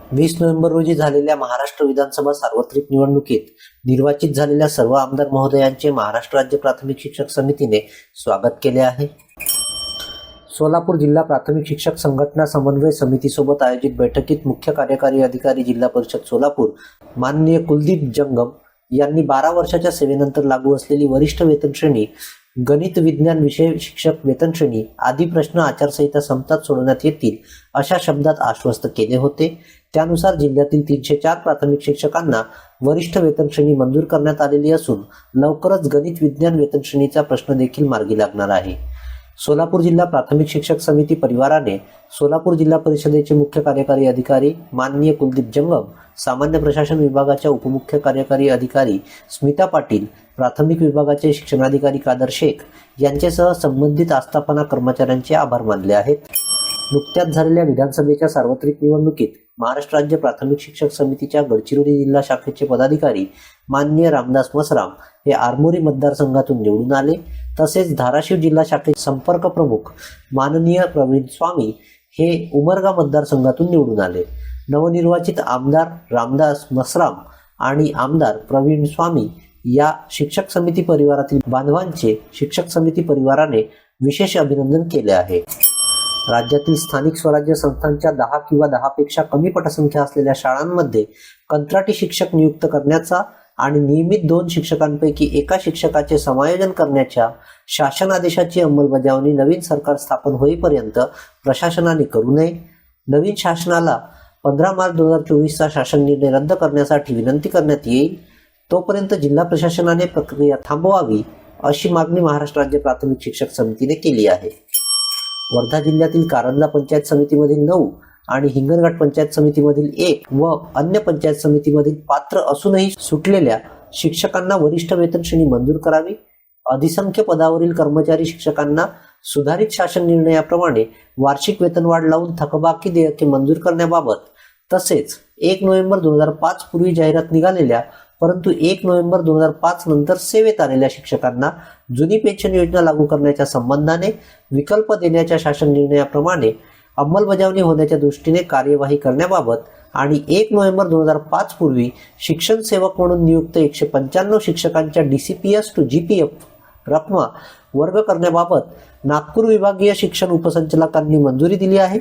वीस नोव्हेंबर रोजी झालेल्या महाराष्ट्र विधानसभा सार्वत्रिक निवडणुकीत निर्वाचित झालेल्या सर्व आमदार महोदयांचे महाराष्ट्र राज्य प्राथमिक शिक्षक समितीने स्वागत केले आहे. सोलापूर जिल्हा प्राथमिक शिक्षक संघटना समन्वय समितीसोबत आयोजित बैठकीत मुख्य कार्यकारी अधिकारी जिल्हा परिषद सोलापूर माननीय कुलदीप जंगम यांनी बारा वर्षाच्या सेवेनंतर लागू असलेली वरिष्ठ वेतन श्रेणी गणित विज्ञान विषय शिक्षक वेतन श्रेणी आदी प्रश्न आचारसंहिता संपतात सोडवण्यात येतील अशा शब्दात आश्वस्त केले होते. त्यानुसार जिल्ह्यातील तीनशे चार प्राथमिक शिक्षकांना वरिष्ठ वेतन श्रेणी मंजूर करण्यात आलेली असून लवकरच गणित विज्ञान वेतन श्रेणीचा प्रश्न देखील मार्गी लागणार आहे. सोलापूर जिल्हा प्राथमिक शिक्षक समिती परिवाराने सोलापूर जिल्हा परिषदेचे मुख्य कार्यकारी अधिकारी माननीय कुलदीप जंगम सामान्य प्रशासन विभागाच्या उपमुख्य कार्यकारी अधिकारी स्मिता पाटील प्राथमिक विभागाचे शिक्षणाधिकारी कादर शेख यांच्यासह संबंधित आस्थापना कर्मचाऱ्यांचे आभार मानले आहेत. नुकत्याच झालेल्या विधानसभेच्या सार्वत्रिक निवडणुकीत महाराष्ट्र राज्य प्राथमिक शिक्षक समितीच्या गडचिरोली जिल्हा शाखेचे पदाधिकारी माननीय रामदास मसराम हे आरमोरी मतदारसंघातून निवडून आले. तसेच धाराशिव जिल्हा शाखेचे संपर्क प्रमुख माननीय प्रवीण स्वामी हे उमरगा मतदारसंघातून निवडून आले. नवनिर्वाचित आमदार रामदास मसराम आणि आमदार प्रवीण स्वामी या शिक्षक समिती परिवारातील बांधवांचे शिक्षक समिती परिवाराने विशेष अभिनंदन केले आहे. राज्यातील स्थानिक स्वराज्य संस्थांच्या दहा किंवा दहापेक्षा कमी पटसंख्या असलेल्या शाळांमध्ये कंत्राटी शिक्षक नियुक्त करण्याचा आणि नियमित दोन शिक्षकांपैकी एका शिक्षकाचे समायोजन करण्याच्या शासन आदेशाची अंमलबजावणी नवीन सरकार स्थापन होईपर्यंत प्रशासनाने करू नये. नवीन शासनाला पंधरा मार्च दोन हजार चोवीसचा शासन निर्णय रद्द करण्यासाठी विनंती करण्यात येईल. तोपर्यंत जिल्हा प्रशासनाने प्रक्रिया थांबवावी अशी मागणी महाराष्ट्र राज्य प्राथमिक शिक्षक समितीने केली आहे. वर्धा जिल्ह्यातील कारंजा पंचायत समितीमधील नऊ आणि हिंगणघाट पंचायत समितीमधील एक व अन्य पंचायत समितीमधील पात्र असूनही सुटलेल्या शिक्षकांना वरिष्ठ वेतन श्रेणी मंजूर करावी. अधिसंख्य पदावरील कर्मचारी शिक्षकांना सुधारित शासन निर्णयाप्रमाणे वार्षिक वेतनवाढ लावून थकबाकी देयके मंजूर करण्याबाबत तसेच एक नोव्हेंबर दोन हजार पाच पूर्वी जाहिरात निघालेल्या परंतु एक नोव्हेंबर दोन हजार पाच नंतर सेवेत आलेल्या शिक्षकांना जुनी पेन्शन योजना लागू करण्याच्या संबंधाने विकल्प देण्याच्या शासन निर्णयाप्रमाणे अंमलबजावणी होण्याच्या दृष्टीने कार्यवाही करण्याबाबत आणि एक नोव्हेंबर दोन हजार पाच पूर्वी शिक्षण सेवक म्हणून नियुक्त एकशे पंच्याण्णव शिक्षकांच्या DCPS to G P F रकमा वर्ग करण्याबाबत नागपूर विभागीय शिक्षण उपसंचालकांनी मंजुरी दिली आहे.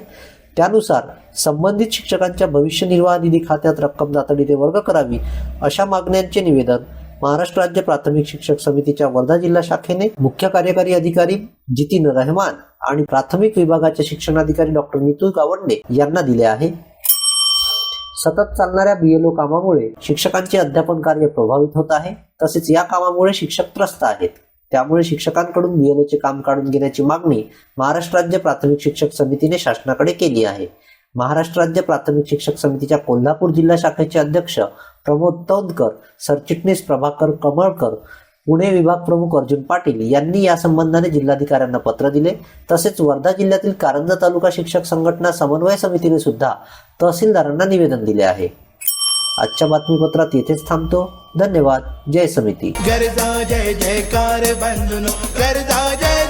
त्यानुसार संबंधित शिक्षकांच्या भविष्य निर्वाह निधी खात्यात रक्कम तातडीने वर्ग करावी अशा मागण्यांचे निवेदन महाराष्ट्र राज्य प्राथमिक शिक्षक समितीच्या वर्धा जिल्हा शाखेने मुख्य कार्यकारी अधिकारी जितीन रहमान आणि प्राथमिक विभागाचे शिक्षणाधिकारी डॉक्टर नितुल गावंडे यांना दिले आहे. सतत चालणाऱ्या बीएलओ कामामुळे शिक्षकांचे अध्यापन कार्य प्रभावित होत आहे तसेच या कामामुळे शिक्षक त्रस्त आहेत. त्यामुळे शिक्षकांकडून बीएलओचे काम काढून घेण्याची मागणी महाराष्ट्र राज्य प्राथमिक शिक्षक समितीने शासनाकडे केली आहे. महाराष्ट्र राज्य प्राथमिक शिक्षक समितीच्या कोल्हापूर जिल्हा शाखेचे अध्यक्ष प्रमोद तौदकर सरचिटणीस प्रभाकर कमळकर पुणे विभाग प्रमुख अर्जुन पाटील यांनी या संबंधाने जिल्हाधिकाऱ्यांना पत्र दिले. तसेच वर्धा जिल्ह्यातील कारंजा तालुका शिक्षक संघटना समन्वय समितीने सुद्धा तहसीलदारांना निवेदन दिले आहे. आजच्या बातमीपत्रात इथेच थांबतो. धन्यवाद. जय समिती. गरजा जय जयकार बंधुनो. गरजा जय